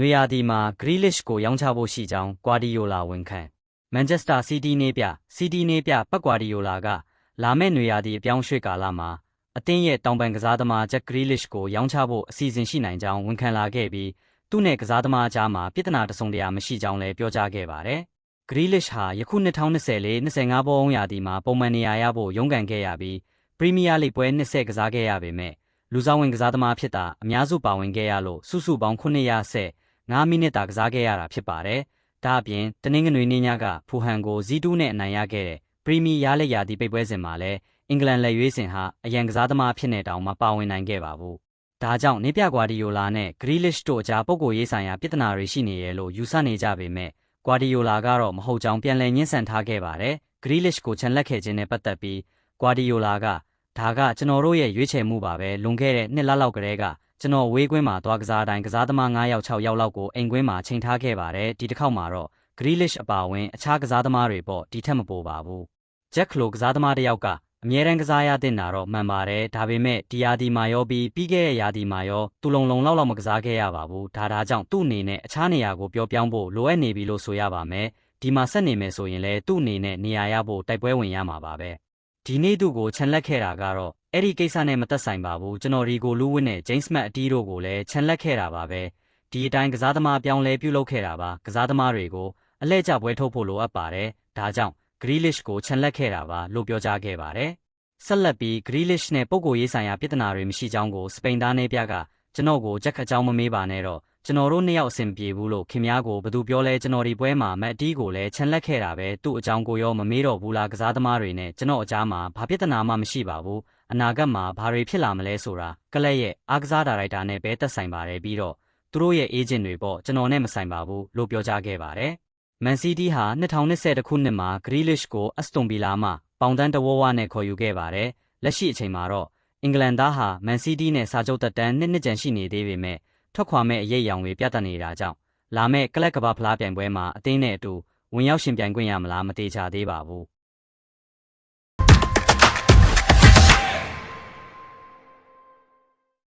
နွေရာသီမှာ Grealish ကိုရောင်းချဖို့ရှိကြောင်းကွာဒီယိုလာဝန်ခံ မန်ချက်စတာစီးတီးနေပြ စီးတီးနေပြပတ်ကွာဒီယိုလာက လာမယ့်နွေရာသီအပြောင်းရွှေ့ကာလမှာ အသင်းရဲ့ တောင်ပန်ကစားသမားဂျက် Grealish ကို ရောင်းချဖို့ အစီအစဉ်ရှိနိုင်ကြောင်း ဝန်ခံလာခဲ့ပြီး သူ့နဲ့ ကစားသမားအကြားမှာ ပြဿနာတစုံတရာမရှိကြောင်းလည်း ပြောကြားခဲ့ပါတယ်။ Grealish ဟာ ယခု2024-25ဘောလုံးရာသီမှာ ပုံမှန်နေရာရဖို့ ရုန်းကန်ခဲ့ရပြီး ပရီးမီးယားလိပွဲနှစ်ဆက်ကစားခဲ့ရပေမဲ့လူစားဝင်ကစားသမားဖြစ်တာအများစုပါဝင်ခဲ့ရလို့ စုစုပေါင်း900ဆက် 9မိနစ်တာကစားခဲ့ရတာဖြစ်ပါတယ်။ဒါအပြင်တနင်္ဂနွေနေ့ညကဖူဟန်ကိုဇီတူးနဲ့အနိုင်ရခဲ့တဲ့ပရီးမီးယားလက်ရာသီပိတ်ပွဲစဉ်မှာလည်းအင်္ဂလန်လက်ရွေးစင်ဟာအရန်ကစားသမားဖြစ်နေတောင်မပါဝင်နိုင်ခဲ့ပါဘူး။ဒါကြောင့်နေပြကွာဒီယိုလာနဲ့ဂရီလစ်တို့အကြားပုံကိုရေးဆိုင်ရာပြဿနာတွေရှိနေရလို့ယူဆနေကြပေမဲ့ကွာဒီယိုလာကတော့မဟုတ်ကြောင်းပြန်လည်ညှင်းဆန်ထားခဲ့ပါတယ်။ဂရီလစ်ကိုချန်လက်ခဲ့ခြင်းနဲ့ပတ်သက်ပြီးကွာဒီယိုလာကဒါကကျွန်တော်တို့ရဲ့ရွေးချယ်မှုပါပဲလွန်ခဲ့တဲ့နှစ်လလောက်ကတည်းက ကျွန်တော်ဝေးကွင်းမှာသွားကစားတိုင်းကစားသမား9ယောက်6ယောက်လောက်ကိုအိမ်ကွင်းမှာချိန်ထားခဲ့ပါတယ်ဒီတစ်ခေါက်မှာတော့ Grealish အပါအဝင်အခြားကစားသမားတွေပေါ့ဒီထက်မပိုပါဘူး Jack လိုကစားသမားတစ်ယောက်ကအမြဲတမ်းကစားရတဲ့နာတော့မှန်ပါတယ်ဒါပေမဲ့ဒီယာဒီမှာရောပြီးပြီးခဲ့တဲ့ယာဒီမှာရောသူလုံလုံလောက်လောက်မကစားခဲ့ရပါဘူးဒါဒါကြောင့်သူ့အနေနဲ့အခြားနေရာကိုပြောပြောင်းဖို့လိုအပ်နေပြီလို့ဆိုရပါမယ်ဒီမှာဆက်နေမယ်ဆိုရင်လည်းသူ့အနေနဲ့နေရာရဖို့တိုက်ပွဲဝင်ရမှာပါပဲ ဒီနေ့သူ့ကိုခြံလက်ခဲ့တာကတော့အဲ့ဒီကိစ္စနဲ့မသက်ဆိုင်ပါဘူးကျွန်တော်ရီကိုလူးဝင်းနဲ့ James Matt အတီးတို့ကိုလည်းခြံလက်ခဲ့တာပါပဲဒီအတိုင်းကစားသမားပြောင်းလဲပြုလုပ်ခဲ့တာပါကစားသမားတွေကိုအလဲကျပွဲထုတ်ဖို့လိုအပ်ပါတယ်ဒါကြောင့် Grealish ကိုခြံလက်ခဲ့တာပါလို့ပြောကြားခဲ့ပါတယ်ဆက်လက်ပြီး Grealish နဲ့ပုံကိုရေးဆိုင်ရာပြဿနာတွေမရှိကြောင်းကိုစပိန်သားနေပြကကျွန်တော်ကိုကြက်ခအကြောင်းမမေးပါနဲ့တော့ ကျွန်တော်တို့နှစ်ယောက်အဆင်ပြေဘူးလို့ခင်များကိုဘယ်သူပြောလဲကျွန်တော်ဒီပွဲမှာမက်တီးကိုလည်းချန်လက်ခဲ့တာပဲသူ့အကြောင်းကိုရောမမေးတော့ဘူးလားကစားသမားတွေနဲ့ကျွန်တော်အကြားမှာဘာပြဿနာမှမရှိပါဘူးအနာဂတ်မှာဘာတွေဖြစ်လာမလဲဆိုတာကလပ်ရဲ့အားကစားဒါရိုက်တာနဲ့ပဲသက်ဆိုင်ပါတယ်ပြီးတော့သူတို့ရဲ့အေဂျင့်တွေပေါ့ကျွန်တော်နဲ့မဆိုင်ပါဘူးလို့ပြောကြားခဲ့ပါတယ်မန်စီးတီးဟာ2020ခုနှစ်မှာ Grealish ကိုအက်စတွန်ဗီလာမှပေါင်တန်းတဝဝနဲ့ခေါ်ယူခဲ့ပါတယ်လက်ရှိအချိန်မှာတော့အင်္ဂလန်သားဟာမန်စီးတီးနဲ့စာချုပ်သက်တမ်းနှစ်နှစ်ကျန်ရှိနေသေးပေမဲ့ ထွက်ခွာမဲ့အရေးအယောင်တွေပြသနေတာကြောင့်လာမဲ့ကလပ်ကဘာဖလားပြိုင်ပွဲမှာအသင်းနဲ့အတူဝင်ရောက်ရှင်ပြိုင်ခွင့်ရမလားမသေးချာသေးပါဘူး